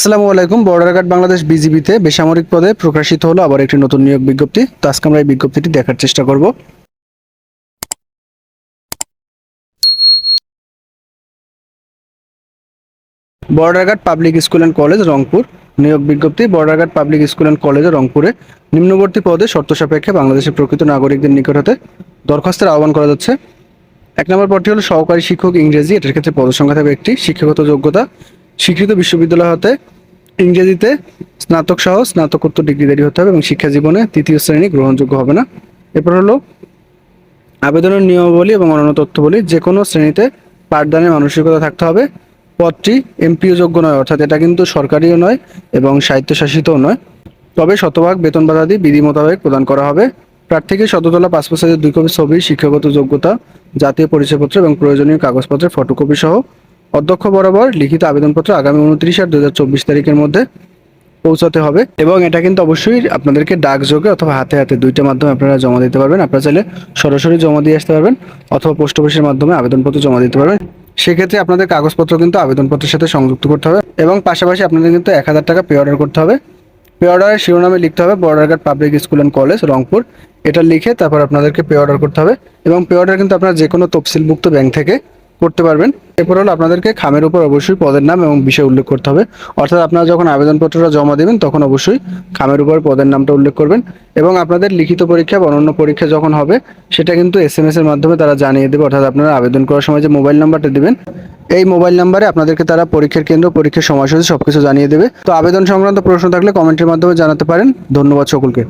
আসসালামু আলাইকুম। Border guard Bangladesh বিজিবিতে বেসামরিক পদে প্রকাশিত হলো আবার একটি নতুন নিয়োগ বিজ্ঞপ্তি। তো আজকে আমরা এই বিজ্ঞপ্তিটি দেখার চেষ্টা করব। Border guard public school and college Rangpur. নিয়োগ বিজ্ঞপ্তি, border guard public school and college রংপুরে। নিম্নবর্তী পদে শর্ত সাপেক্ষে বাংলাদেশের প্রকৃত নাগরিকদের নিকট হতে দরখাস্তের আহ্বান করা যাচ্ছে। এক নম্বর পদটি হলো সহকারী শিক্ষক ইংরেজি, এটার ক্ষেত্রে পদসংখ্যা থাকবে একটি। শিক্ষাগত যোগ্যতা স্বীকৃত বিশ্ববিদ্যালয় হতে ইংরেজিতে স্নাতক সহ স্নাতকোত্তর ডিগ্রিধারী হতে হবে এবং শিক্ষা জীবনে তৃতীয় শ্রেণি গ্রহণযোগ্য হবে না। এরপর হলো আবেদনের নিয়মাবলী এবং অন্যান্য তথ্যবলী। যে কোনো শ্রেণীতে পাঠদানের মানসিকতা থাকতে হবে। পদটি এমপিও যোগ্য নয়, অর্থাৎ এটা কিন্তু সরকারিও নয় এবং স্বায়ত্তশাসিতও নয়। তবে শতভাগ বেতন বাধাদি বিধি মোতাবেক প্রদান করা হবে। প্রার্থীকে শততলা পাসপোর্ট সাইজের দুই কপি ছবি, শিক্ষাগত যোগ্যতা, জাতীয় পরিচয়পত্র এবং প্রয়োজনীয় কাগজপত্রের ফটোকপি সহ অধ্যক্ষ বরাবর লিখিত আবেদনপত্র আগামী উনত্রিশ আর দু হাজার চব্বিশ তারিখের মধ্যে পৌঁছাতে হবে এবং এটা কিন্তু অবশ্যই আপনাদেরকে ডাকযোগে অথবা হাতে হাতে দুইটা মাধ্যমে আপনারা জমা দিতে পারবেন। আপনারা চাইলে সরাসরি জমা দিয়ে আসতে পারবেন অথবা পোস্ট অফিসের মাধ্যমে আবেদনপত্র জমা দিতে পারবেন। সেক্ষেত্রে আপনাদের কাগজপত্র কিন্তু আবেদনপত্রের সাথে সংযুক্ত করতে হবে এবং পাশাপাশি আপনাদের কিন্তু এক হাজার টাকা পে অর্ডার করতে হবে। পে অর্ডারের শিরোনামে লিখতে হবে border guard public school and college, Rangpur. এটা লিখে তারপর আপনাদেরকে পে অর্ডার করতে হবে এবং পে অর্ডার কিন্তু আপনারা যে কোনো তফসিলভুক্ত ব্যাংক থেকে করতে পারবেন। এরপর হলো আপনাদেরকে খামের উপর অবশ্যই পদের নাম এবং বিষয় উল্লেখ করতে হবে। অর্থাৎ আপনারা যখন আবেদনপত্রটা জমা দেবেন, তখন অবশ্যই খামের উপর পদের নামটা উল্লেখ করবেন এবং আপনাদের লিখিত পরীক্ষা বা অন্যান্য পরীক্ষা যখন হবে, সেটা কিন্তু এস এম এস এর মাধ্যমে তারা জানিয়ে দেবে। অর্থাৎ আপনারা আবেদন করার সময় যে মোবাইল নাম্বারটা দিবেন, এই মোবাইল নাম্বারে আপনাদেরকে তারা পরীক্ষার কেন্দ্র, পরীক্ষার সময়সূচি সবকিছু জানিয়ে দেবে। তো আবেদন সংক্রান্ত প্রশ্ন থাকলে কমেন্টের মাধ্যমে জানাতে পারেন। ধন্যবাদ সকলকে।